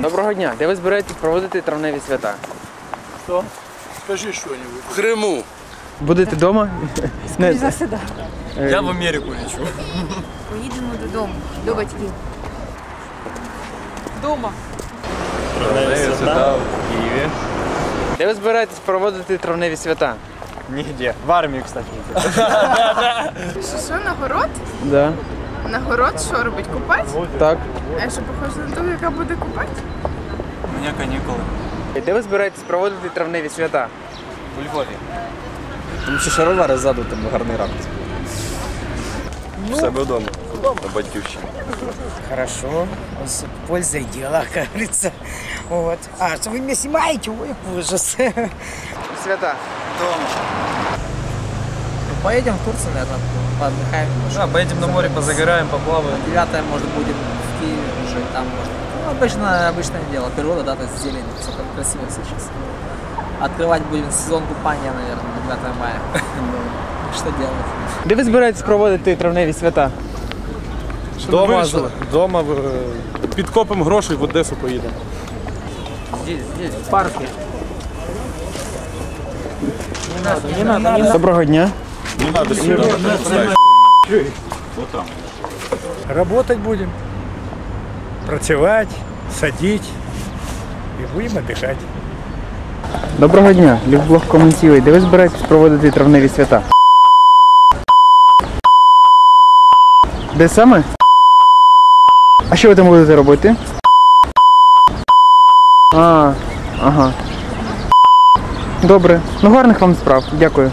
Доброго дня. Де ви збираєтесь проводити травневі свята? Скажи что-нибудь. В Криму. Будете вдома? Не, Я в Америку лечу. Поїдемо додому, до батьків. Дома. Свята в Киеве. де ви збираєтесь проводити травневі свята? Нигде. В армию, кстати. Що, що, на город? Да. На город що робить? Купати? Так. А що похоже на ту, яка буде купати? У меня каникулы. Де ви збираєтесь проводити травневі свята? В Львові. Тому що шаровари ззаду там гарний ракурс. В себе вдома. На батьківщині. Хорошо, с пользой дела, как говорится. Вот. А, что вы меня снимаете? Ой, ужас. Свята. Поедем в Турцию, наверное, поотдыхаем. Да, поедем на море, позагораем, поплаваем. Девятое, может, будет в Киеве уже, там, может. Ну, обычно, обычное дело. Природа, да, то есть зелень, все как красиво сейчас. Открывать будем сезон купания, наверное, на 9 мая. Ну, Что делать? Де ви збираєтесь проводити травневі свята? Дома, дома підкопимо грошей в Одесу поїдемо. Здесь, здесь, в парке. Доброго дня. Не надо сюди. Работать будем, працювати, садити і будемо дихати. Доброго дня. Любблог коментує. Де ви збираєтесь проводити травневі свята? Де саме? А що ви там будете робити? А, ага. Добре. Ну гарних вам справ. Дякую.